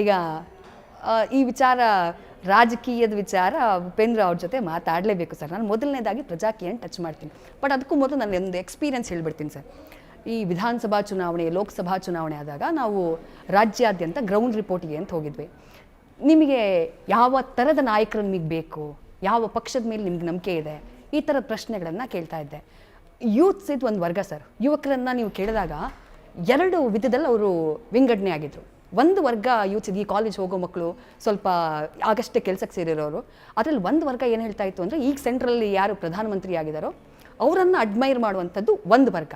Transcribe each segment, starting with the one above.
ಈಗ ಈ ವಿಚಾರ, ರಾಜಕೀಯದ ವಿಚಾರ ಉಪೇಂದ್ರ ಅವ್ರ ಜೊತೆ ಮಾತಾಡಲೇಬೇಕು ಸರ್. ನಾನು ಮೊದಲನೇದಾಗಿ ಪ್ರಜಾಕೀಯನ ಟಚ್ ಮಾಡ್ತೀನಿ. ಬಟ್ ಅದಕ್ಕೂ ಮೊದಲು ನಾನು ಒಂದು ಎಕ್ಸ್ಪೀರಿಯನ್ಸ್ ಹೇಳ್ಬಿಡ್ತೀನಿ ಸರ್. ಈ ವಿಧಾನಸಭಾ ಚುನಾವಣೆ, ಲೋಕಸಭಾ ಚುನಾವಣೆ ಆದಾಗ ನಾವು ರಾಜ್ಯಾದ್ಯಂತ ಗ್ರೌಂಡ್ ರಿಪೋರ್ಟಿಗೆ ಅಂತ ಹೋಗಿದ್ವಿ. ನಿಮಗೆ ಯಾವ ಥರದ ನಾಯಕರು ನಿಮಗೆ ಬೇಕು? ಯಾವ ಪಕ್ಷದ ಮೇಲೆ ನಿಮ್ಗೆ ನಂಬಿಕೆ ಇದೆ? ಈ ಥರದ ಪ್ರಶ್ನೆಗಳನ್ನು ಕೇಳ್ತಾ ಇದ್ದೆ. ಯೂತ್ಸ್ ಇದು ಒಂದು ವರ್ಗ ಸರ್. ಯುವಕರನ್ನು ನೀವು ಕೇಳಿದಾಗ ಎರಡು ವಿಧದಲ್ಲಿ ಅವರು ವಿಂಗಡಣೆ ಆಗಿದ್ರು. ಒಂದು ವರ್ಗ ಯೂತ್ಸ್ ಈ ಕಾಲೇಜ್ ಹೋಗೋ ಮಕ್ಕಳು ಸ್ವಲ್ಪ ಆಗಷ್ಟೇ ಕೆಲಸಕ್ಕೆ ಸೇರಿರೋರು, ಅದರಲ್ಲಿ ಒಂದು ವರ್ಗ ಏನು ಹೇಳ್ತಾ ಇತ್ತು ಅಂದರೆ ಈಗ ಸೆಂಟ್ರಲ್ಲಿ ಯಾರು ಪ್ರಧಾನಮಂತ್ರಿ ಆಗಿದ್ದಾರೋ ಅವರನ್ನು ಅಡ್ಮೈರ್ ಮಾಡುವಂಥದ್ದು ಒಂದು ವರ್ಗ.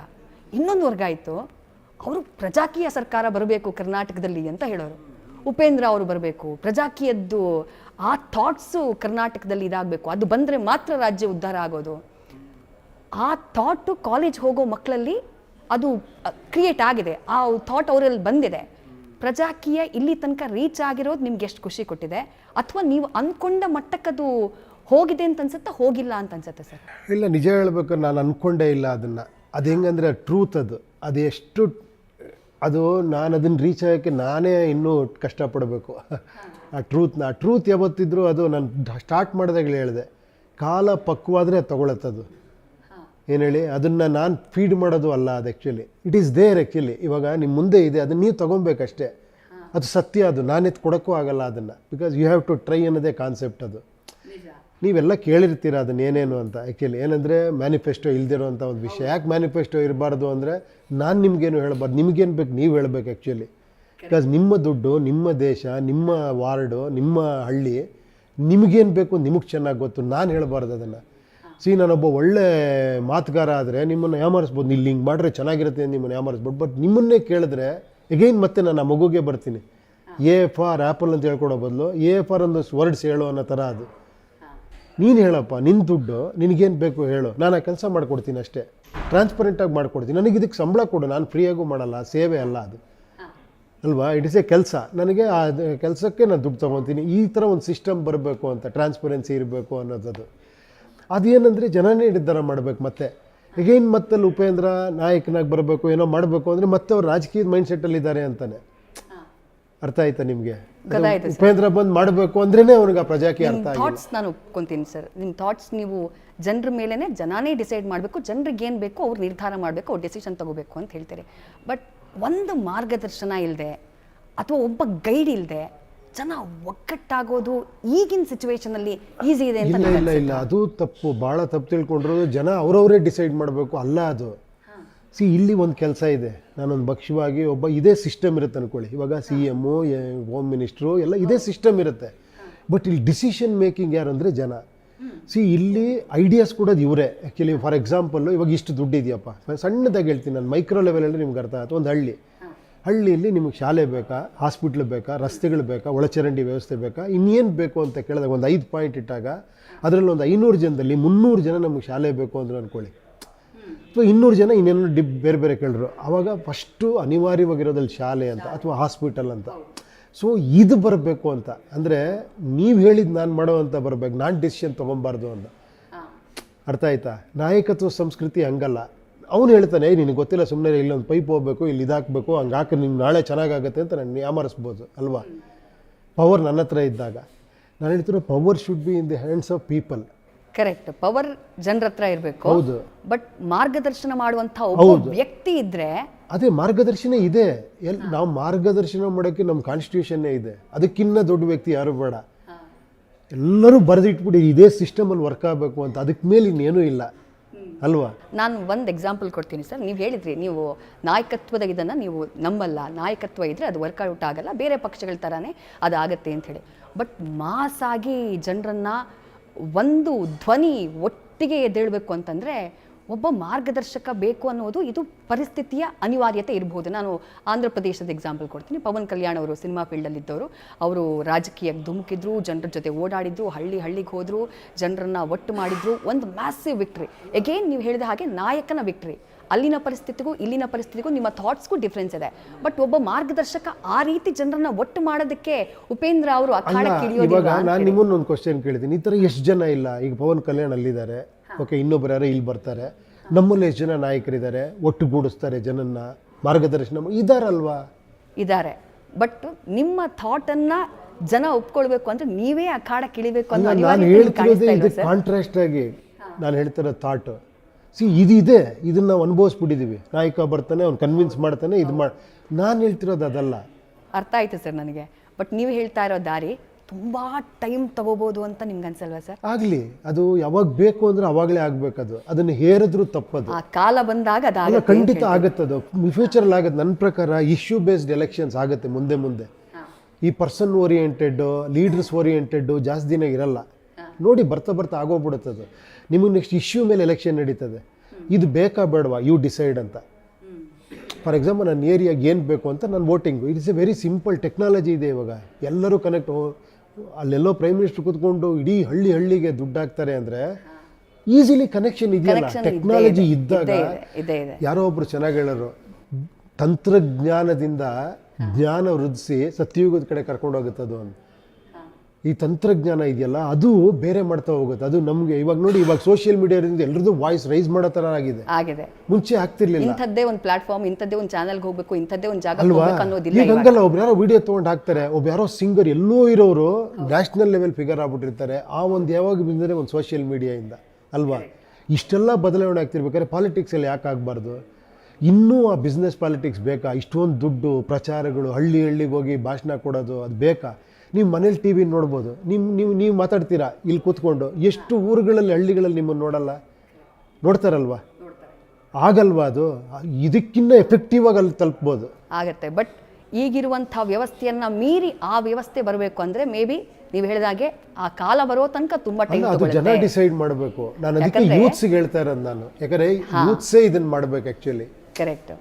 ಇನ್ನೊಂದು ವರ್ಗ ಇತ್ತು, ಅವರು ಪ್ರಜಾಕೀಯ ಸರ್ಕಾರ ಬರಬೇಕು ಕರ್ನಾಟಕದಲ್ಲಿ ಅಂತ ಹೇಳೋರು. ಉಪೇಂದ್ರ ಅವರು ಬರಬೇಕು, ಪ್ರಜಾಕೀಯದ್ದು ಆ ಥಾಟ್ಸು ಕರ್ನಾಟಕದಲ್ಲಿ ಇದಾಗಬೇಕು. ಅದು ಬಂದರೆ ಮಾತ್ರ ರಾಜ್ಯ ಉದ್ಧಾರ ಆಗೋದು. ಆ ಥಾಟು ಕಾಲೇಜ್ ಹೋಗೋ ಮಕ್ಕಳಲ್ಲಿ ಅದು ಕ್ರಿಯೇಟ್ ಆಗಿದೆ. ಆ ಥಾಟ್ ಅವರಲ್ಲಿ ಬಂದಿದೆ. ಪ್ರಜಾಕೀಯ ಇಲ್ಲಿ ತನಕ ರೀಚ್ ಆಗಿರೋದು ನಿಮ್ಗೆ ಎಷ್ಟು ಖುಷಿ ಕೊಟ್ಟಿದೆ? ಅಥವಾ ನೀವು ಅಂದ್ಕೊಂಡ ಮಟ್ಟಕ್ಕದು ಹೋಗಿದೆ ಅಂತ ಅನ್ಸುತ್ತಾ ಹೋಗಿಲ್ಲ ಅಂತ ಅನ್ಸುತ್ತೆ ಸರ್? ಇಲ್ಲ, ನಿಜ ಹೇಳಬೇಕು, ನಾನು ಅಂದ್ಕೊಂಡೇ ಇಲ್ಲ ಅದನ್ನು. ಅದು ಹೆಂಗಂದ್ರೆ ಟ್ರೂತ್ ಅದು. ಅದು ಎಷ್ಟು, ಅದು ನಾನು ಅದನ್ನು ರೀಚ್ ಆಗೋಕ್ಕೆ ನಾನೇ ಇನ್ನೂ ಕಷ್ಟಪಡಬೇಕು. ಆ ಟ್ರೂತ್ನ ಆ ಟ್ರೂತ್ ಯಾವತ್ತಿದ್ರು ಅದು ನಾನು ಸ್ಟಾರ್ಟ್ ಮಾಡಿದಾಗಲೇ ಹೇಳಿದೆ. ಕಾಲ ಪಕ್ವಾದರೆ ಅದು ತಗೊಳತ್ತದು. ಏನು ಹೇಳಿ? ಅದನ್ನು ನಾನು ಫೀಡ್ ಮಾಡೋದು ಅಲ್ಲ ಅದು actually it is there actually ಇವಾಗ ನಿಮ್ಮ ಮುಂದೆ ಇದೆ ಅದನ್ನು ನೀವು ತೊಗೊಬೇಕಷ್ಟೇ. ಅದು ಸತ್ಯ ಅದು. ನಾನೆತ್ತು ಕೊಡೋಕ್ಕೂ ಆಗಲ್ಲ ಅದನ್ನು. Because you have to try ಅನ್ನೋದೇ ಕಾನ್ಸೆಪ್ಟ್ ಅದು. ನೀವೆಲ್ಲ ಕೇಳಿರ್ತೀರ ಅದನ್ನ ಏನೇನು ಅಂತ ಆ್ಯಕ್ಚುಲಿ ಏನಂದರೆ ಮ್ಯಾನಿಫೆಸ್ಟೋ ಇಲ್ದಿರೋಂಥ ಒಂದು ವಿಷಯ. ಯಾಕೆ ಮ್ಯಾನಿಫೆಸ್ಟೋ ಇರಬಾರ್ದು ಅಂದರೆ ನಾನು ನಿಮಗೇನು ಹೇಳಬಾರ್ದು. ನಿಮಗೇನು ಬೇಕು? ನೀವು ಹೇಳಬೇಕು ಆ್ಯಕ್ಚುಲಿ ಬಿಕಾಸ್ ನಿಮ್ಮ ದುಡ್ಡು ನಿಮ್ಮ ದೇಶ ನಿಮ್ಮ ವಾರ್ಡು ನಿಮ್ಮ ಹಳ್ಳಿ ನಿಮಗೇನು ಬೇಕು? ನಿಮಗೆ ಚೆನ್ನಾಗಿ ಗೊತ್ತು. ನಾನು ಹೇಳಬಾರ್ದು ಅದನ್ನು. ಸಿ ನಾನೊಬ್ಬ ಒಳ್ಳೆ ಮಾತುಗಾರ ಆದರೆ ನಿಮ್ಮನ್ನು ಯಾಮಾರಿಸ್ಬೋದು? ಇಲ್ಲಿ ಹಿಂಗೆ ಮಾಡಿದ್ರೆ ಚೆನ್ನಾಗಿರುತ್ತೆ ನಿಮ್ಮನ್ನು ಯಾಮಾರಿಸ್ಬೋದು? ಬಟ್ ನಿಮ್ಮನ್ನೇ ಕೇಳಿದ್ರೆ ಎಗೈನ್ ಮತ್ತೆ ನಾನು ಆ ಮಗುಗೆ ಬರ್ತೀನಿ. ಎ ಫಾರ್ ಆ್ಯಪಲ್ ಅಂತ ಹೇಳ್ಕೊಡೋ ಬದಲು ಎ ಫಾರ್ ಒಂದು ವರ್ಡ್ಸ್ ಹೇಳು ಅನ್ನೋ ಥರ ಅದು. ನೀನು ಹೇಳಪ್ಪ ನಿನ್ನ ದುಡ್ಡು ನಿನಗೇನು ಬೇಕು ಹೇಳು. ನಾನು ಆ ಕೆಲಸ ಮಾಡ್ಕೊಡ್ತೀನಿ ಅಷ್ಟೇ. ಟ್ರಾನ್ಸ್ಪರೆಂಟಾಗಿ ಮಾಡ್ಕೊಡ್ತೀನಿ. ನನಗೆ ಇದಕ್ಕೆ ಸಂಬಳ ಕೊಡು ನಾನು ಫ್ರೀಯಾಗೂ ಮಾಡಲ್ಲ ಸೇವೆ ಅಲ್ಲ ಅದು. ಅಲ್ವಾ? ಇಟ್ ಇಸ್ ಎ ಕೆಲಸ. ನನಗೆ ಆ ಕೆಲಸಕ್ಕೆ ನಾನು ದುಡ್ಡು ತೊಗೊತೀನಿ. ಈ ಥರ ಒಂದು ಸಿಸ್ಟಮ್ ಬರಬೇಕು ಅಂತ ಟ್ರಾನ್ಸ್ಪರೆನ್ಸಿ ಇರಬೇಕು ಅನ್ನೋದದು. ಅದೇನಂದರೆ ಜನನೇ ನಿರ್ಧಾರ ಮಾಡಬೇಕು ಮತ್ತೆ. ಈಗೇನು ಮತ್ತಲ್ಲಿ ಉಪೇಂದ್ರ ನಾಯಕನಾಗಿ ಬರಬೇಕು ಏನೋ ಮಾಡಬೇಕು ಅಂದರೆ ಮತ್ತೆ ಅವ್ರು ರಾಜಕೀಯದ ಮೈಂಡ್ ಸೆಟ್ಟಲ್ಲಿ ಇದ್ದಾರೆ ಅಂತಾನೆ. ಅರ್ಥ ಆಯ್ತಾ ನಿಮಗೆ? ಉಪೇಂದ್ರ ಬಂದು ಮಾಡಬೇಕು ಅಂದ್ರೇ ಅವ್ನಿಗೆ ಆ ಪ್ರಜಾಕಿ ಅರ್ಥ ಥಾಟ್ಸ್ ನಾನು ಒಪ್ಕೊಂತೀನಿ ಸರ್. ನಿಮ್ಮ ಥಾಟ್ಸ್ ನೀವು ಜನರ ಮೇಲೇ ಜನಾನೇ ಡಿಸೈಡ್ ಮಾಡಬೇಕು ಜನರಿಗೆ ಏನು ಬೇಕು ಅವ್ರು ನಿರ್ಧಾರ ಮಾಡಬೇಕು ಅವ್ರು ಡಿಸಿಷನ್ ತಗೋಬೇಕು ಅಂತ ಹೇಳ್ತಾರೆ. ಬಟ್ ಒಂದು ಮಾರ್ಗದರ್ಶನ ಇಲ್ಲದೆ ಅಥವಾ ಒಬ್ಬ ಗೈಡ್ ಇಲ್ಲದೆ ಜನ ಒಗ್ಗಟ್ಟಾಗೋದು ಈಗಿನ ಸಿಚುವೇಶನಲ್ಲಿ ಈಸಿ ಇದೆ ಅಂತ ಇಲ್ಲ ನನಗೆ ಇಲ್ಲ ಇಲ್ಲ. ಅದು ತಪ್ಪು. ಭಾಳ ತಪ್ಪು ತಿಳ್ಕೊಂಡಿರೋದು ಜನ ಅವರವರೇ ಡಿಸೈಡ್ ಮಾಡಬೇಕು. ಅಲ್ಲ ಅದು. ಸಿ ಇಲ್ಲಿ ಒಂದು ಕೆಲಸ ಇದೆ. ನಾನೊಂದು ಭಕ್ಷ್ಯವಾಗಿ ಒಬ್ಬ ಇದೇ ಸಿಸ್ಟಮ್ ಇರುತ್ತೆ ಅನ್ಕೊಳ್ಳಿ. ಇವಾಗ ಸಿ ಎಮ್ಮು ಹೋಮ್ ಮಿನಿಸ್ಟ್ರು ಎಲ್ಲ ಇದೇ ಸಿಸ್ಟಮ್ ಇರುತ್ತೆ. ಬಟ್ ಇಲ್ಲಿ ಡಿಸಿಷನ್ ಮೇಕಿಂಗ್ ಯಾರು ಅಂದರೆ ಜನ. ಸಿ ಇಲ್ಲಿ ಐಡಿಯಾಸ್ ಕೂಡ ಇವರೇ. ಆ್ಯಕ್ಚುಲಿ ಫಾರ್ ಎಕ್ಸಾಂಪಲ್ಲು ಇವಾಗ ಇಷ್ಟು ದುಡ್ಡು ಇದೆಯಪ್ಪ. ಸಣ್ಣದಾಗಿ ಹೇಳ್ತೀನಿ ನಾನು. ಮೈಕ್ರೋ ಲೆವೆಲಲ್ಲಿ ನಿಮ್ಗೆ ಅರ್ಥ ಆಯ್ತು ಒಂದು ಹಳ್ಳಿ. ಹಳ್ಳಿಯಲ್ಲಿ ನಿಮಗೆ ಶಾಲೆ ಬೇಕಾ ಹಾಸ್ಪಿಟ್ಲ್ ಬೇಕಾ ರಸ್ತೆಗಳು ಬೇಕಾ ಒಳಚರಂಡಿ ವ್ಯವಸ್ಥೆ ಬೇಕಾ ಇನ್ನೇನು ಬೇಕು ಅಂತ ಕೇಳಿದಾಗ ಒಂದು ಐದು ಪಾಯಿಂಟ್ ಇಟ್ಟಾಗ ಅದರಲ್ಲಿ ಒಂದು ಐನೂರು ಜನದಲ್ಲಿ ಮುನ್ನೂರು ಜನ ನಮಗೆ ಶಾಲೆ ಬೇಕು ಅಂದ್ರೆ ಅಂದ್ಕೊಳ್ಳಿ ಸೊ ಇನ್ನೂರು ಜನ ಇನ್ನೇನೋ ಡಿಪ್ ಬೇರೆ ಬೇರೆ ಕೇಳಿದ್ರು. ಆವಾಗ ಫಸ್ಟು ಅನಿವಾರ್ಯವಾಗಿರೋದಲ್ಲಿ ಶಾಲೆ ಅಂತ ಅಥವಾ ಹಾಸ್ಪಿಟಲ್ ಅಂತ. ಸೊ ಇದು ಬರಬೇಕು ಅಂತ. ಅಂದರೆ ನೀವು ಹೇಳಿದ್ದು ನಾನು ಮಾಡೋ ಅಂತ ಬರಬೇಕು. ನಾನು ಡಿಸಿಷನ್ ತೊಗೊಬಾರ್ದು ಅಂತ. ಅರ್ಥ ಆಯ್ತಾ? ನಾಯಕತ್ವ ಸಂಸ್ಕೃತಿ ಹಂಗಲ್ಲ. ಅವನು ಹೇಳ್ತಾನೆ "ಏಯ್, ನಿನಗೆ ಗೊತ್ತಿಲ್ಲ ಸುಮ್ಮನೆ ಇಲ್ಲೊಂದು ಪೈಪ್ ಹೋಗ್ಬೇಕು ಇಲ್ಲಿ ಇದಾಕಬೇಕು ಹಂಗೆ ಹಾಕಿ ನಿಮ್ಗೆ ನಾಳೆ ಚೆನ್ನಾಗಾಗುತ್ತೆ ಅಂತ ನಾನು ಯಾಮರಿಸ್ಬೋದು ಅಲ್ವಾ? ಪವರ್ ನನ್ನ ಹತ್ರ ಇದ್ದಾಗ ನಾನು ಹೇಳ್ತಿರೋ power should be in the hands of people correct power ಜನರ ಹತ್ರ ಇರಬೇಕು. ಹೌದು. ಬಟ್ ಮಾರ್ಗದರ್ಶನ ಮಾಡುವಂಥ ಒಬ್ಬ ವ್ಯಕ್ತಿ ಇದ್ರೆ ಅದೇ ಮಾರ್ಗದರ್ಶನ ಇದೆ. ಎಲ್ ನಾವು ಮಾರ್ಗದರ್ಶನ ಮಾಡೋಕ್ಕೆ ನಮ್ಮ ಕಾನ್ಸ್ಟಿಟ್ಯೂಷನ್ನೇ ಇದೆ. ಅದಕ್ಕಿನ್ನ ದೊಡ್ಡ ವ್ಯಕ್ತಿ ಯಾರು ಬೇಡ. ಎಲ್ಲರೂ ಬರೆದಿಟ್ಬಿಟ್ಟು ಇದೇ ಸಿಸ್ಟಮಲ್ಲಿ ವರ್ಕ್ ಆಗಬೇಕು ಅಂತ. ಅದಕ್ಕೆ ಮೇಲೆ ಇನ್ನೇನೂ ಇಲ್ಲ. ಅಲ್ವಾ? ನಾನು ಒಂದು ಎಕ್ಸಾಂಪಲ್ ಕೊಡ್ತೀನಿ ಸರ್. ನೀವು ಹೇಳಿದ್ರಿ, ನೀವು ನಾಯಕತ್ವದ ಇದನ್ನು ನೀವು ನಂಬಲ್ಲ. ನಾಯಕತ್ವ ಇದ್ದರೆ ಅದು ವರ್ಕೌಟ್ ಆಗಲ್ಲ, ಬೇರೆ ಪಕ್ಷಗಳ ಥರನೇ ಅದು ಆಗುತ್ತೆ ಅಂತ ಹೇಳಿ. ಬಟ್ ಮಾಸಾಗಿ ಜನರನ್ನು ಒಂದು ಧ್ವನಿ ಒಟ್ಟಿಗೆ ಎದ್ದೇಳಬೇಕು ಅಂತಂದರೆ ಒಬ್ಬ ಮಾರ್ಗದರ್ಶಕ ಬೇಕು ಅನ್ನೋದು ಇದು ಪರಿಸ್ಥಿತಿಯ ಅನಿವಾರ್ಯತೆ ಇರಬಹುದು ನಾನು ಆಂಧ್ರ ಪ್ರದೇಶದ ಎಕ್ಸಾಂಪಲ್ ಕೊಡ್ತೀನಿ. ಪವನ್ ಕಲ್ಯಾಣ್ ಅವರು ಸಿನಿಮಾ ಫೀಲ್ಡಲ್ಲಿದ್ದವರು ಅವರು ರಾಜಕೀಯಕ್ಕೆ ಧುಮುಕಿದ್ರು ಜನರ ಜೊತೆ ಓಡಾಡಿದ್ರು ಹಳ್ಳಿ ಹಳ್ಳಿಗೆ ಹೋದ್ರು ಜನರನ್ನ ಒಟ್ಟು ಮಾಡಿದ್ರು. ಒಂದು ಮ್ಯಾಸಿವ್ ವಿಕ್ಟ್ರಿ ಎಗೇನ್ ನೀವು ಹೇಳಿದ ಹಾಗೆ ನಾಯಕನ ವಿಕ್ಟ್ರಿ ಅಲ್ಲಿನ ಪರಿಸ್ಥಿತಿಗೂ ಇಲ್ಲಿನ ಪರಿಸ್ಥಿತಿಗೂ ನಿಮ್ಮ ಥಾಟ್ಸ್ಗೂ ಡಿಫ್ರೆನ್ಸ್ ಇದೆ. ಬಟ್ ಒಬ್ಬ ಮಾರ್ಗದರ್ಶಕ ಆ ರೀತಿ ಜನರನ್ನ ಒಟ್ಟು ಮಾಡೋದಕ್ಕೆ ಉಪೇಂದ್ರ ಅವರು ನಾನು ನಿಮ್ಮನ್ನೊಂದು ನಿಮ್ಮನ್ನು ಒಂದು ಕ್ವಶನ್ ಕೇಳಿದ್ದೀನಿ. ಈ ಥರ ಎಷ್ಟು ಜನ ಇಲ್ಲ? ಈಗ ಪವನ್ ಕಲ್ಯಾಣ್ ಅಲ್ಲಿದ್ದಾರೆ. ಓಕೆ ಇನ್ನೊಬ್ಬರು ಯಾರೋ ಇಲ್ಲಿ ಬರ್ತಾರೆ. ನಮ್ಮಲ್ಲಿ ಎಷ್ಟು ಜನ ನಾಯಕರಿದ್ದಾರೆ? ಒಟ್ಟುಗೂಡಿಸ್ತಾರೆ ಜನನ್ನ ಮಾರ್ಗದರ್ಶನ ಇದಾರಲ್ವಾ? ಇದ್ದಾರೆ ಬಟ್ ನಿಮ್ಮ ಥಾಟನ್ನು ಜನ ಒಪ್ಕೊಳ್ಬೇಕು ಅಂದ್ರೆ ನೀವೇ ಆ ಕಿಳಿಬೇಕು ಅನ್ನೋ ಅಲ್ಲ ನಾನು ಅನಿವಾರ್ಯತೆ ನಿಮ್ಗೆ ಹೇಳ್ತಿರೋದೇ ಕಾಣಿಸ್ತಾ ಇಲ್ವಾ ಇದು ಕಾಂಟ್ರಾಸ್ಟ್ ಆಗಿ. ನಾನು ಹೇಳ್ತಿರೋ ಥಾಟ್ ಸಿ ಇದಿದೆ ಇದನ್ನ ನಾವು ಅನುಭವಿಸ್ಬಿಟ್ಟಿದ್ದೀವಿ ನಾಯಕ ಬರ್ತಾನೆ ಅವ್ನು ಕನ್ವಿನ್ಸ್ ಮಾಡ್ತಾನೆ ಇದು ಮಾಡಿ ನಾನು ಹೇಳ್ತಿರೋದು ಅದಲ್ಲ. ಅರ್ಥ ಆಯ್ತು ಸರ್ ನನಗೆ. ಬಟ್ ನೀವು ಹೇಳ್ತಾ ಇರೋ ದಾರಿ ತುಂಬಾ ಟೈಮ್ ತಗೋಬಹುದು ಅಂತ ನಿಮ್ಗೆ ಅನ್ಸಲ್ವಾ ಸರ್? ಆಗಲಿ ಅದು ಯಾವಾಗ ಬೇಕು ಅಂದ್ರೆ ಅವಾಗಲೇ ಆಗ್ಬೇಕದು. ಅದನ್ನು ಹೇರಿದ್ರು ತಪ್ಪದು. ಆ ಕಾಲ ಬಂದಾಗ ಖಂಡಿತ ಆಗತ್ತೆ ಅದು ಫ್ಯೂಚರ್ ಫ್ಯೂಚರಲ್ಲಿ ಆಗುತ್ತೆ. ನನ್ನ ಪ್ರಕಾರ ಇಶ್ಯೂ ಬೇಸ್ಡ್ ಎಲೆಕ್ಷನ್ಸ್ ಆಗುತ್ತೆ ಮುಂದೆ ಮುಂದೆ. ಈ ಪರ್ಸನ್ ಓರಿಯೆಂಟೆಡ್ ಲೀಡರ್ಸ್ ಓರಿಯೆಂಟೆಡ್ ಜಾಸ್ತಿ ದಿನ ಇರಲ್ಲ. ನೋಡಿ ಬರ್ತಾ ಬರ್ತಾ ಆಗೋಗ್ಬಿಡುತ್ತೆ ಅದು ನಿಮಗೆ ನೆಕ್ಸ್ಟ್ ಇಶ್ಯೂ ಮೇಲೆ ಎಲೆಕ್ಷನ್ ನಡೀತದೆ. ಇದು ಬೇಕಾ ಬೇಡವಾ? ಯು ಡಿಸೈಡ್ ಅಂತ. ಫಾರ್ ಎಕ್ಸಾಂಪಲ್ ನನ್ನ ಏರಿಯಾಗೆ ಏನು ಬೇಕು ಅಂತ ನಾನು voting it's a very simple technology ಇದೆ ಇವಾಗ. ಎಲ್ಲರೂ ಕನೆಕ್ಟ್ ಅಲ್ಲೆಲ್ಲೋ ಪ್ರೈಮ್ ಮಿನಿಸ್ಟರ್ ಕೂತ್ಕೊಂಡು ಇಡೀ ಹಳ್ಳಿ ಹಳ್ಳಿಗೆ ದುಡ್ಡು ಹಾಕ್ತಾರೆ ಅಂದ್ರೆ ಈಸಿಲಿ ಕನೆಕ್ಷನ್ ಇದೆಯಲ್ಲ? ಟೆಕ್ನಾಲಜಿ ಇದ್ದಾಗ ಇದೆ, ಇದೆ. ಯಾರೋ ಒಬ್ರು ಚೆನ್ನಾಗಿ ಹೇಳೋರು ತಂತ್ರಜ್ಞಾನದಿಂದ ಜ್ಞಾನ ವೃದ್ಧಿಸಿ ಸತ್ಯಯುಗದ ಕಡೆ ಕರ್ಕೊಂಡು ಹೋಗುತ್ತದು ಅಂತ. ಈ ತಂತ್ರಜ್ಞಾನ ಇದೆಯಲ್ಲ ಅದು ಬೇರೆ ಮಾಡ್ತಾ ಹೋಗುತ್ತೆ. ಅದು ನಮಗೆ ಇವಾಗ ನೋಡಿ ಇವಾಗ ಸೋಷಿಯಲ್ ಮೀಡಿಯಾದಿಂದ ಎಲ್ಲರದ್ದು ವಾಯ್ಸ್ ರೈಸ್ ಮಾಡೋ ಥರ ಆಗಿದೆ. ಆಗಿದೆ. ಮುಂಚೆ ಆಗ್ತಿರ್ಲಿಲ್ಲ. ಇಂಥದ್ದೇ ಒಂದು ಪ್ಲಾಟ್ಫಾರ್ಮ್ ಇಂಥದ್ದೇ ಒಂದು ಚಾನಲ್ಗೆ ಹೋಗ್ಬೇಕು ಇಂಥದ್ದೇ ಒಂದು ಜಾಗ ಅಲ್ವಾ? ಅನ್ನೋದಿಲ್ಲ ಈಗ. ಹಂಗಲ್ಲ ಒಬ್ರು ಯಾರೋ ವಿಡಿಯೋ ತೊಗೊಂಡು ಹಾಕ್ತಾರೆ ಒಬ್ಬ ಯಾರೋ ಸಿಂಗರ್ ಎಲ್ಲೋ ಇರೋರು ನ್ಯಾಷನಲ್ ಲೆವೆಲ್ ಫಿಗರ್ ಆಗ್ಬಿಟ್ಟಿರ್ತಾರೆ. ಆ ಒಂದು ಯಾವಾಗ ಬಂದರೆ ಒಂದು ಸೋಷಿಯಲ್ ಮೀಡಿಯಾಯಿಂದ ಅಲ್ವಾ? ಇಷ್ಟೆಲ್ಲ ಬದಲಾವಣೆ ಆಗ್ತಿರ್ಬೇಕಾದ್ರೆ ಪಾಲಿಟಿಕ್ಸಲ್ಲಿ ಯಾಕೆ ಆಗಬಾರ್ದು? ಇನ್ನೂ ಆ ಬಿಸ್ನೆಸ್ ಪಾಲಿಟಿಕ್ಸ್ ಬೇಕಾ? ಇಷ್ಟೊಂದು ದುಡ್ಡು ಪ್ರಚಾರಗಳು ಹಳ್ಳಿ ಹಳ್ಳಿಗೆ ಹೋಗಿ ಭಾಷಣ ಕೊಡೋದು ಅದು ಬೇಕಾ? ನೀವು ಮನೇಲಿ ಟಿ ವಿ ನೋಡ್ಬೋದು. ನಿಮ್ಮ ನೀವು ನೀವು ಮಾತಾಡ್ತೀರಾ? ಇಲ್ಲಿ ಕೂತ್ಕೊಂಡು. ಎಷ್ಟು ಊರುಗಳಲ್ಲಿ ಹಳ್ಳಿಗಳಲ್ಲಿ ನಿಮ್ಮನ್ನು ನೋಡಲ್ಲ? ನೋಡ್ತಾರಲ್ವ? ಆಗಲ್ವಾ ಅದು? ಇದಕ್ಕಿಂತ ಎಫೆಕ್ಟಿವ್ ಆಗಿ ಅಲ್ಲಿ ತಲುಪ್ಬೋದು. ಆಗತ್ತೆ. ಬಟ್ ಈಗಿರುವಂಥ ವ್ಯವಸ್ಥೆಯನ್ನ ಮೀರಿ ಆ ವ್ಯವಸ್ಥೆ ಬರಬೇಕು ಅಂದ್ರೆ ಮೇ ಬಿ ನೀವು ಹೇಳಿದಾಗೆ ಆ ಕಾಲ ಬರೋ ತನಕ ತುಂಬಾ ಟೈಮ್ ಅದು ಜನ ಡಿಸೈಡ್ ಮಾಡಬೇಕು. ನಾನು ಅದಕ್ಕೆ ಯೂತ್ಸ್ ಯೂತ್ಸ್ಗೆ ಹೇಳ್ತಾ ಇರೋದು ನಾನು. ಯಾಕಂದ್ರೆ ಯೂತ್ಸೇ ಇದನ್ನ ಮಾಡ್ಬೇಕು ಆ್ಯಕ್ಚುಲಿ ಕರೆಕ್ಟ್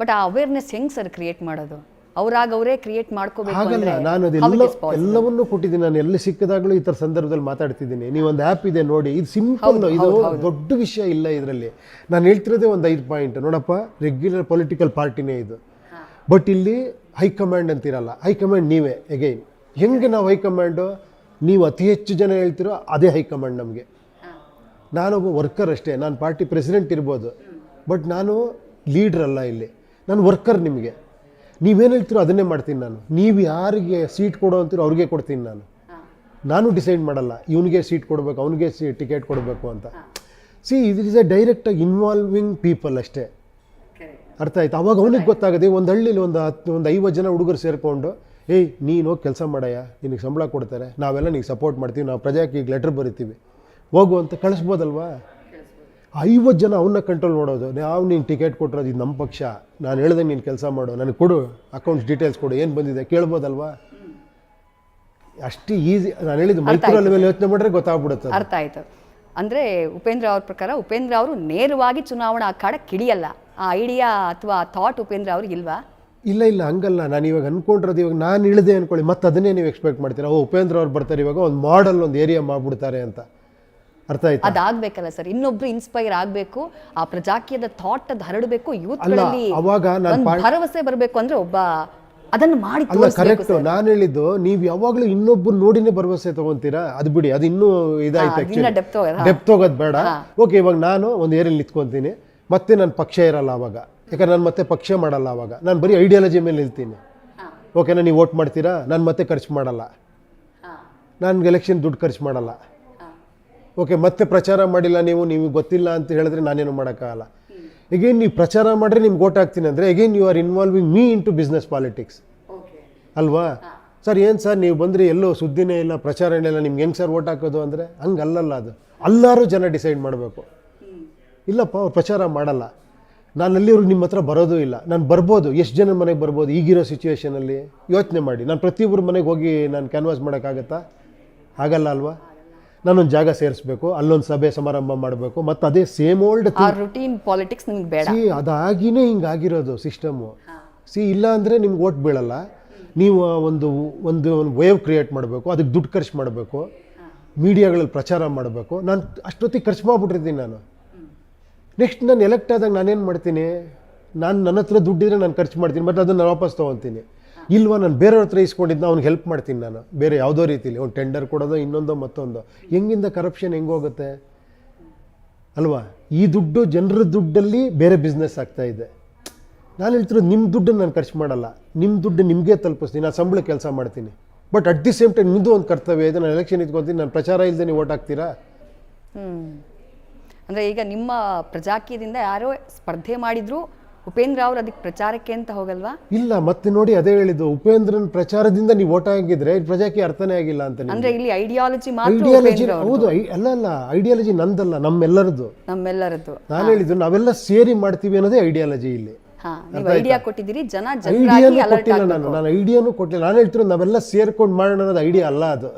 ಬಟ್ ಆ ಅವೇರ್ನೆಸ್ ಹೆಂಗ್ ಸರ್ ಕ್ರಿಯೇಟ್ ಮಾಡೋದು? ಅವ್ರಾಗ ಅವರೇ ಕ್ರಿಯೇಟ್ ಮಾಡ್ಕೋಬೇಕು ಹಾಗಲ್ಲ ನಾನು ಅದೆಲ್ಲ ಎಲ್ಲವನ್ನೂ ಕೊಟ್ಟಿದ್ದೀನಿ. ನಾನು ಎಲ್ಲಿ ಸಿಕ್ಕಿದಾಗಲೂ ಈ ಥರ ಸಂದರ್ಭದಲ್ಲಿ ಮಾತಾಡ್ತಿದ್ದೀನಿ. ನೀವು ಒಂದು ಆ್ಯಪ್ ಇದೆ ನೋಡಿ. ಇದು ಸಿಂಪಲ್ ಇದು ದೊಡ್ಡ ವಿಷಯ ಇಲ್ಲ ಇದರಲ್ಲಿ. ನಾನು ಹೇಳ್ತಿರೋದೇ ಒಂದು ಐದು ಪಾಯಿಂಟ್ ನೋಡಪ್ಪ ರೆಗ್ಯುಲರ್ ಪೊಲಿಟಿಕಲ್ ಪಾರ್ಟಿನೇ ಇದು. ಬಟ್ ಇಲ್ಲಿ ಹೈಕಮಾಂಡ್ ಅಂತಿರಲ್ಲ. ಹೈಕಮಾಂಡ್ ನೀವೇ ಎಗೈನ್ ಹೆಂಗೆ ನಾವು ಹೈಕಮಾಂಡು ನೀವು ಅತಿ ಹೆಚ್ಚು ಜನ ಹೇಳ್ತಿರೋ ಅದೇ ಹೈಕಮಾಂಡ್ ನಮಗೆ. ನಾನೊಬ್ಬ ವರ್ಕರ್ ಅಷ್ಟೇ. ನಾನು ಪಾರ್ಟಿ ಪ್ರೆಸಿಡೆಂಟ್ ಇರ್ಬೋದು. ಬಟ್ ನಾನು ಲೀಡ್ರ್ ಅಲ್ಲ ಇಲ್ಲಿ. ನಾನು ವರ್ಕರ್ ನಿಮಗೆ. ನೀವೇನು ಹೇಳ್ತೀರೋ ಅದನ್ನೇ ಮಾಡ್ತೀನಿ ನಾನು. ನೀವು ಯಾರಿಗೆ ಸೀಟ್ ಕೊಡೋ ಅಂತೀರೋ ಅವ್ರಿಗೆ ಕೊಡ್ತೀನಿ ನಾನು. ನಾನು ಡಿಸೈಡ್ ಮಾಡಲ್ಲ ಇವನಿಗೆ ಸೀಟ್ ಕೊಡಬೇಕು ಅವನಿಗೆ ಸಿ ಟಿಕೆಟ್ ಕೊಡಬೇಕು ಅಂತ. ಸಿ ಇದು ಇಸ್ ಎ ಡೈರೆಕ್ಟಾಗಿ ಇನ್ವಾಲ್ವಿಂಗ್ ಪೀಪಲ್ ಅಷ್ಟೇ. ಅರ್ಥ ಆಯ್ತು? ಅವಾಗ ಅವನಿಗೆ ಗೊತ್ತಾಗದೆ ಒಂದು ಹಳ್ಳಿಲಿ ಒಂದು ಹತ್ತು ಒಂದು ಐವತ್ತು ಜನ ಹುಡುಗರು ಸೇರಿಕೊಂಡು ಏಯ್ ನೀನು ಹೋಗಿ ಕೆಲಸ ಮಾಡಯ್ಯ ನಿನಗೆ ಸಂಬಳ ಕೊಡ್ತಾರೆ ನಾವೆಲ್ಲ ನಿನಗೆ ಸಪೋರ್ಟ್ ಮಾಡ್ತೀವಿ ನಾವು ಪ್ರಜಾಕ್ಕೆ ಈಗ ಲೆಟ್ರ್ ಬರಿತೀವಿ. ಹೋಗು ಅಂತ ಕಳಿಸ್ಬೋದಲ್ವಾ? ಐವತ್ತು ಜನ ಅವನ್ನ ಕಂಟ್ರೋಲ್ ಮಾಡೋದು. ನಾವು ನೀನು ಟಿಕೆಟ್ ಕೊಟ್ಟಿರೋದು ಇದು ನಮ್ಮ ಪಕ್ಷ. ನಾನು ಹೇಳ್ದಂಗೆ ನೀನು ಕೆಲಸ ಮಾಡು. ನನಗೆ ಕೊಡು. ಅಕೌಂಟ್ಸ್ ಡೀಟೇಲ್ಸ್ ಕೊಡು. ಏನು ಬಂದಿದೆ? ಕೇಳ್ಬೋದಲ್ವಾ? ಅಷ್ಟು ಈಸಿ ನಾನು ಹೇಳಿದ್ದು ಮೈಕ್ರೋ ಮೇಲೆ ಯೋಚನೆ ಮಾಡಿದ್ರೆ ಗೊತ್ತಾಗ್ಬಿಡುತ್ತೆ ಅರ್ಥ ಆಯ್ತು. ಅಂದರೆ ಉಪೇಂದ್ರ ಅವ್ರ ಪ್ರಕಾರ ಉಪೇಂದ್ರ ಅವರು ನೇರವಾಗಿ ಚುನಾವಣಾ ಅಖಾಡ ಕಿಡಿಯಲ್ಲ. ಆ ಐಡಿಯಾ ಅಥವಾ ಥಾಟ್ ಉಪೇಂದ್ರ ಅವ್ರಿಗೆ ಇಲ್ವಾ? ಇಲ್ಲ ಇಲ್ಲ ಹಂಗಲ್ಲ. ನಾನು ಇವಾಗ ಅನ್ಕೊಂಡಿರೋದು ಇವಾಗ ನಾನು ಇಳಿದೆ ಅನ್ಕೊಳ್ಳಿ. ಮತ್ತೆ ಅದನ್ನೇ ನೀವು ಎಕ್ಸ್ಪೆಕ್ಟ್ ಮಾಡ್ತೀರಾ? ಓ ಉಪೇಂದ್ರ ಅವ್ರು ಬರ್ತಾರೆ ಇವಾಗ. ಒಂದು ಮಾಡಲ್ ಒಂದು ಏರಿಯಾ ಮಾಡಿಬಿಡ್ತಾರೆ ಅಂತ. ಅರ್ಥ ಆಯ್ತು? ಅದಾಗ್ಬೇಕಲ್ಲ ಸರ್. ಇನ್ನೊಬ್ರು ಇನ್ಸ್ಪೈರ್ ಆಗ್ಬೇಕು ಆ ಪ್ರಜಾಕೀಯದ ಥಾಟ್ ಅದು ಹರಡಬೇಕು ಯೂತ್ಗಳಲ್ಲಿ ಅವಾಗ ನಾನು ಭರವಸೆ ಬರಬೇಕು ಅಂದ್ರೆ ಒಬ್ಬ ಅದನ್ನು ಮಾಡಿ ಅಲ್ಲ ಕರೆಕ್ಟ್ ನಾನು ಹೇಳಿದ್ದು ನೀವು ಯಾವಾಗಲೂ ಇನ್ನೊಬ್ಬರು ನೋಡಿನೇ ಭರವಸೆ ತಗೊಂತೀರಾ? ಅದು ಬಿಡಿ ಅದು ಇನ್ನೂ ಇದಾಯ್ತು ಡೆಪ್ತ್ ಹೋಗೋದು ಬೇಡ. ಓಕೆ ಇವಾಗ ನಾನು ಒಂದು ಏರಿಯಲ್ಲಿ ನಿಂತ್ಕೊಂತೀನಿ. ಮತ್ತೆ ನನ್ನ ಪಕ್ಷ ಇರಲ್ಲ ಅವಾಗ. ಯಾಕಂದ್ರೆ ನಾನು ಮತ್ತೆ ಪಕ್ಷ ಮಾಡಲ್ಲ ಅವಾಗ. ನಾನು ಬರೀ ಐಡಿಯಾಲಜಿ ಮೇಲೆ ನಿಲ್ತೀನಿ. ಓಕೆನಾ ನೀವು ವೋಟ್ ಮಾಡ್ತೀರಾ? ನಾನು ಮತ್ತೆ ಖರ್ಚು ಮಾಡಲ್ಲ. ನಾನು ಎಲೆಕ್ಷನ್ ದುಡ್ಡು ಖರ್ಚು ಮಾಡಲ್ಲ. ಓಕೆ ಮತ್ತೆ ಪ್ರಚಾರ ಮಾಡಿಲ್ಲ ನೀವು ನಿಮಗೆ ಗೊತ್ತಿಲ್ಲ ಅಂತ ಹೇಳಿದ್ರೆ ನಾನೇನು ಮಾಡೋಕ್ಕಾಗಲ್ಲ. ಎಗೇನ್ ನೀವು ಪ್ರಚಾರ ಮಾಡಿದ್ರೆ ನಿಮ್ಗೆ ಓಟ್ ಹಾಕ್ತೀನಿ ಅಂದರೆ again you are involving me into business politics ಅಲ್ವಾ? ಸರ್ ಏನು ಸರ್ ನೀವು ಬಂದರೆ ಎಲ್ಲೋ ಸುದ್ದಿನೇ ಇಲ್ಲ ಪ್ರಚಾರ ಇಲ್ಲ ನಿಮ್ಗೆ ಹೆಂಗೆ ಸರ್ ಓಟ್ ಹಾಕೋದು ಅಂದರೆ? ಹಂಗೆ ಅಲ್ಲಲ್ಲ ಅದು. ಅಲ್ಲಾರು ಜನ ಡಿಸೈಡ್ ಮಾಡಬೇಕು. ಇಲ್ಲಪ್ಪ ಅವ್ರು ಪ್ರಚಾರ ಮಾಡಲ್ಲ. ನಾನು ಅಲ್ಲಿವ್ರಿಗೆ ನಿಮ್ಮ ಹತ್ರ ಬರೋದು ಇಲ್ಲ. ನಾನು ಬರ್ಬೋದು ಎಷ್ಟು ಜನ ಮನೆಗೆ ಬರ್ಬೋದು ಈಗಿರೋ ಸಿಚುವೇಷನಲ್ಲಿ ಯೋಚನೆ ಮಾಡಿ. ನಾನು ಪ್ರತಿಯೊಬ್ಬರು ಮನೆಗೆ ಹೋಗಿ ನಾನು ಕ್ಯಾನ್ವಾಸ್ ಮಾಡೋಕ್ಕಾಗತ್ತಾ ಆಗಲ್ಲ ಅಲ್ವಾ? ನಾನೊಂದು ಜಾಗ ಸೇರಿಸ್ಬೇಕು ಅಲ್ಲೊಂದು ಸಭೆ ಸಮಾರಂಭ ಮಾಡಬೇಕು ಮತ್ತು ಅದೇ ಸೇಮ್ ಓಲ್ಡ್ ಆ ರುಟೀನ್ ಪಾಲಿಟಿಕ್ಸ್ ನಿಮ್ಗೆ ಬೇಡ. ಸಿ ಅದಾಗಿನೇ ಹಿಂಗಾಗಿರೋದು ಸಿಸ್ಟಮು ಸಿ ಇಲ್ಲ ಅಂದರೆ ನಿಮ್ಗೆ ಓಟ್ ಬೀಳಲ್ಲ. ನೀವು ಒಂದು ಒಂದು ಒಂದು ವೇವ್ ಕ್ರಿಯೇಟ್ ಮಾಡಬೇಕು ಅದಕ್ಕೆ ದುಡ್ಡು ಖರ್ಚು ಮಾಡಬೇಕು ಮೀಡಿಯಾಗಳಲ್ಲಿ ಪ್ರಚಾರ ಮಾಡಬೇಕು. ನಾನು ಅಷ್ಟೊತ್ತಿಗೆ ಖರ್ಚು ಮಾಡಿಬಿಟ್ಟಿರ್ತೀನಿ ನಾನು. ನೆಕ್ಸ್ಟ್ ನಾನು ಎಲೆಕ್ಟ್ ಆದಾಗ ನಾನೇನು ಮಾಡ್ತೀನಿ? ನಾನು ನನ್ನ ಹತ್ರ ದುಡ್ಡಿದ್ರೆ ನಾನು ಖರ್ಚು ಮಾಡ್ತೀನಿ ಮತ್ತು ಅದನ್ನು ನಾನು ವಾಪಸ್ ತೊಗೊತೀನಿ. ಇಲ್ವಾ ನಾನು ಬೇರೆಯವ್ರ ಹತ್ರ ಇಸ್ಕೊಂಡಿದ್ದು ಅವ್ನಿಗೆ ಹೆಲ್ಪ್ ಮಾಡ್ತೀನಿ ನಾನು. ಬೇರೆ ಯಾವುದೋ ರೀತಿಲಿ. ಒಂದು ಟೆಂಡರ್ ಕೊಡೋದು, ಇನ್ನೊಂದೋ, ಮತ್ತೊಂದು. ಹೆಂಗಿಂದ ಕರಪ್ಷನ್ ಹೆಂಗೋಗುತ್ತೆ ಅಲ್ವಾ? ಈ ದುಡ್ಡು ಜನರ ದುಡ್ಡಲ್ಲಿ ಬೇರೆ ಬಿಸ್ನೆಸ್ ಆಗ್ತಾ ಇದೆ. ನಾನು ಹೇಳ್ತಿರೋದು ನಿಮ್ಮ ದುಡ್ಡನ್ನು ನಾನು ಖರ್ಚು ಮಾಡಲ್ಲ. ನಿಮ್ಮ ದುಡ್ಡು ನಿಮಗೆ ತಲುಪಿಸ್ತೀನಿ. ನಾನು ಸಂಬಳ ಕೆಲಸ ಮಾಡ್ತೀನಿ. But at the same time ನಿಮ್ಮದು ಒಂದು ಕರ್ತವ್ಯ ಇದೆ. ನಾನು ಎಲೆಕ್ಷನ್ ಇದ್ಕೊತೀನಿ. ನಾನು ಪ್ರಚಾರ ಇಲ್ಲದೆ ನೀವು ಓಟ್ ಹಾಕ್ತೀರಾ? ಅಂದ್ರೆ ಈಗ ನಿಮ್ಮ ಪ್ರಜಾಕೀಯದಿಂದ ಯಾರೋ ಸ್ಪರ್ಧೆ ಮಾಡಿದ್ರು ಉಪೇಂದ್ರ ಅವರು ಅದಕ್ಕೆ ಪ್ರಚಾರಕ್ಕೆ ಅಂತ ಹೋಗಲ್ವಾ? ಇಲ್ಲ ಮತ್ತೆ ನೋಡಿ ಅದೇ ಹೇಳಿದ್ದು ಉಪೇಂದ್ರನ್ ಪ್ರಚಾರದಿಂದ ನೀವು ಓಟ್ ಹಾಕಿದ್ರೆ ಪ್ರಜಾಕ್ಕೆ ಅರ್ಥನೇ ಆಗಿಲ್ಲ ಅಂತ. ಅಂದ್ರೆ ಇಲ್ಲಿ ಐಡಿಯಾಲಜಿ ಮಾತ್ರ ಐಡಿಯಾಲಜಿ. ಹೌದು ಐ- ಅಲ್ಲ ಅಲ್ಲ ಐಡಿಯಾಲಜಿ ನಂದಲ್ಲ ನಮ್ಮೆಲ್ಲರದ್ದು. ನಮ್ಮೆಲ್ಲರದ್ದು. ನಾನು ಹೇಳಿದ್ದು ನಾವೆಲ್ಲ ಸೇರಿ ಮಾಡ್ತೀವಿ ಅನ್ನೋದೇ ಐಡಿಯಾಲಜಿ ಇಲ್ಲಿ. ಹಾ ನೀವು ಐಡಿಯಾ ಕೊಟ್ಟಿದ್ದೀರಿ ಜನ ಐಡಿಯಾನು ಅಲರ್ಟ್ ಕೊಟ್ಟಿಲ್ಲ ನಾನು ನಾನು ಐಡಿಯಾನು ಕೊಟ್ಟಿಲ್ಲ. ನಾನು ಹೇಳ್ತಿರೋದು ನಾವೆಲ್ಲ ಸೇರ್ಕೊಂಡು ಮಾಡೋಣ ಅನ್ನೋದು ಐಡಿಯಾ ಅಲ್ಲ ಅದು.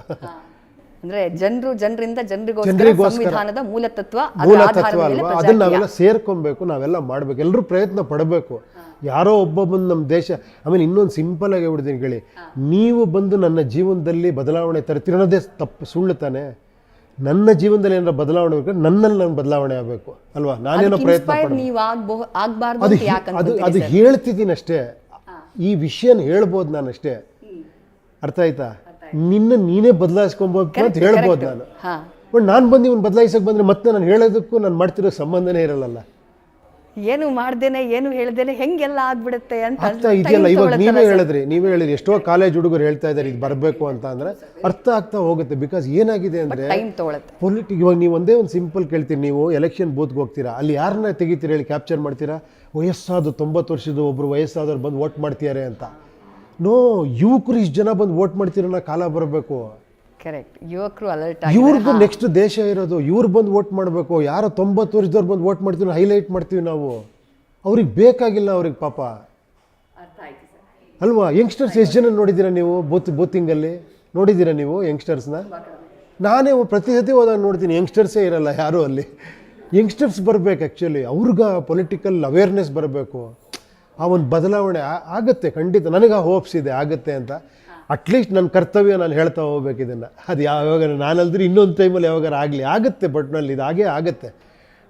ಅಂದ್ರೆ ಜನರು ಜನರಿಂದ ಜನರಿಗೋಸ್ಕರ. ಸಂವಿಧಾನದ ಮೂಲ ತತ್ವ ಅದನ್ನ. ನಾವೆಲ್ಲ ಸೇರ್ಕೊಬೇಕು ನಾವೆಲ್ಲ ಮಾಡ್ಬೇಕು. ಎಲ್ಲರೂ ಪ್ರಯತ್ನ ಪಡಬೇಕು. ಯಾರೋ ಒಬ್ಬ ಬಂದು ನಮ್ಮ ದೇಶ ಆಮೇಲೆ ಇನ್ನೊಂದು ಸಿಂಪಲ್ ಆಗಿ ಹೇಳ್ಬಿಡ್ತೀನಿ ಕೇಳಿ. ನೀವು ಬಂದು ನನ್ನ ಜೀವನದಲ್ಲಿ ಬದಲಾವಣೆ ತರ್ತೀರ ಅನ್ನೋದೇ ತಪ್ಪು ಸುಳ್ಳು ತಾನೆ. ನನ್ನ ಜೀವನದಲ್ಲಿ ಏನಾರ ಬದಲಾವಣೆ ಬೇಕು ನನ್ನಲ್ಲಿ ನಾನು ಬದಲಾವಣೆ ಆಗಬೇಕು ಅಲ್ವಾ? ನಾನೇನೋ ಪ್ರಯತ್ನ ಅದು ಅದು ಹೇಳ್ತಿದ್ದೀನಿ ಅಷ್ಟೇ. ಈ ವಿಷಯನ ಹೇಳ್ಬೋದು ನಾನು ಅಷ್ಟೇ ಅರ್ಥ ಆಯ್ತಾ? ನಿನ್ನ ನೀನೇ ಬದಲಾಯಿಸ್ಕೊಬೋದು ಅಂತ ಹೇಳ್ಬೋದು ನಾನು. ಬಟ್ ನಾನು ಬಂದು ಇವನು ಬದಲಾಯಿಸಕ್ಕೆ ಬಂದರೆ ಮತ್ತೆ ನಾನು ಹೇಳೋದಕ್ಕೂ ನಾನು ಮಾಡ್ತಿರೋ ಸಂಬಂಧನೇ ಇರಲ್ಲ ಏನು ಮಾಡ್ದೇನೆ ಏನು ಹೇಳ್ದೇನೆ ಹೆಂಗೆಲ್ಲ ಆಗ್ಬಿಡುತ್ತೆ ಅಂತ ಅರ್ಥ ಇದೆಯಲ್ಲ ಇವಾಗ ನೀವೇ ಹೇಳಿದ್ರಿ ನೀವೇ ಹೇಳಿದ್ರಿ ಎಷ್ಟೋ ಕಾಲೇಜ್ ಹುಡುಗರು ಹೇಳ್ತಾ ಇದ್ದಾರೆ ಇದು ಬರಬೇಕು ಅಂತ ಅಂದ್ರೆ ಅರ್ಥ ಆಗ್ತಾ ಹೋಗುತ್ತೆ ಬಿಕಾಸ್ ಏನಾಗಿದೆ ಅಂದ್ರೆ ಟೈಮ್ ತಗೊಳತ್ತೆ. ಪೊಲಿಟಿಕ್ ಇವಾಗ ನೀವು ಒಂದೇ ಒಂದು ಸಿಂಪಲ್ ಕೇಳ್ತೀರಿ ನೀವು ಎಲೆಕ್ಷನ್ ಬೂತ್ಗೆ ಹೋಗ್ತೀರಾ ಅಲ್ಲಿ ಯಾರನ್ನ ತೆಗಿತೀರಿ ಹೇಳಿ ಕ್ಯಾಪ್ಚರ್ ಮಾಡ್ತೀರಾ? ವಯಸ್ಸಾದ ತೊಂಬತ್ತು ವರ್ಷದ ಒಬ್ಬರು ವಯಸ್ಸಾದವ್ರು ಬಂದು ವೋಟ್ ಮಾಡ್ತಿದ್ದಾರೆ ಅಂತ. ನೋ ಯುವಕರು ಇಷ್ಟು ಜನ ಬಂದು ವೋಟ್ ಮಾಡ್ತಿರೋ ಕಾಲ ಬರಬೇಕು. ಕರೆಕ್ಟ್ ಯುವಕರು ಅಲರ್ಟ್ ಇವ್ರದ್ದು ನೆಕ್ಸ್ಟ್ ದೇಶ ಇರೋದು ಇವ್ರು ಬಂದು ವೋಟ್ ಮಾಡಬೇಕು. ಯಾರೋ ತೊಂಬತ್ತು ವರ್ಷದವ್ರು ಬಂದು ವೋಟ್ ಮಾಡ್ತೀವಿ ಹೈಲೈಟ್ ಮಾಡ್ತೀವಿ ನಾವು. ಅವ್ರಿಗೆ ಬೇಕಾಗಿಲ್ಲ ಅವ್ರಿಗೆ ಪಾಪ. ಅಲ್ವಾ? ಯಂಗ್ಸ್ಟರ್ಸ್ ಎಷ್ಟು ಜನ ನೋಡಿದ್ದೀರಾ ನೀವು ಬೂತ್ ಬೂತಿಂಗಲ್ಲಿ ನೋಡಿದ್ದೀರಾ ನೀವು ಯಂಗ್ಸ್ಟರ್ಸ್ನ ನಾನೇ ಪ್ರತಿ ಸತಿ ಹೋದಾಗ ನೋಡ್ತೀನಿ ಯಂಗ್ಸ್ಟರ್ಸೇ ಇರಲ್ಲ ಯಾರು ಅಲ್ಲಿ. ಯಂಗ್ಸ್ಟರ್ಸ್ ಬರಬೇಕು ಆ್ಯಕ್ಚುಲಿ ಅವ್ರಿಗೆ ಪೊಲಿಟಿಕಲ್ ಅವೇರ್ನೆಸ್ ಬರಬೇಕು. ಆ ಒಂದು ಬದಲಾವಣೆ ಆಗುತ್ತೆ ಖಂಡಿತ. ನನಗೆ ಆ ಹೋಪ್ಸ್ ಇದೆ ಆಗುತ್ತೆ ಅಂತ. ಅಟ್ಲೀಸ್ಟ್ ನನ್ನ ಕರ್ತವ್ಯ ನಾನು ಹೇಳ್ತಾ ಹೋಗ್ಬೇಕು ಇದನ್ನು. ಅದು ಯಾವಾಗ ನಾನಲ್ದ್ರೆ ಇನ್ನೊಂದು ಟೈಮಲ್ಲಿ ಯಾವಾಗಾರ ಆಗಲಿ. ಆಗುತ್ತೆ ಬಟ್ನಲ್ಲಿ ಇದು ಹಾಗೇ ಆಗುತ್ತೆ.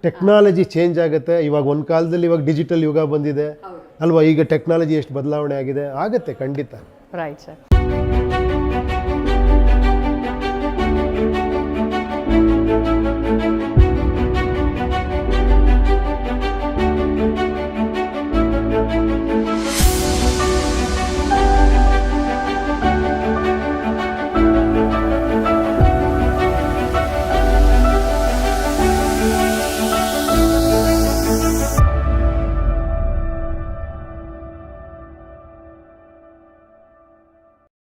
ಟೆಕ್ನಾಲಜಿ ಚೇಂಜ್ ಆಗುತ್ತೆ. ಇವಾಗ ಒಂದು ಕಾಲದಲ್ಲಿ ಇವಾಗ ಡಿಜಿಟಲ್ ಯುಗ ಬಂದಿದೆ. ಅಲ್ವಾ? ಈಗ ಟೆಕ್ನಾಲಜಿ ಎಷ್ಟು ಬದಲಾವಣೆ ಆಗಿದೆ? ಆಗುತ್ತೆ ಖಂಡಿತ. Right sir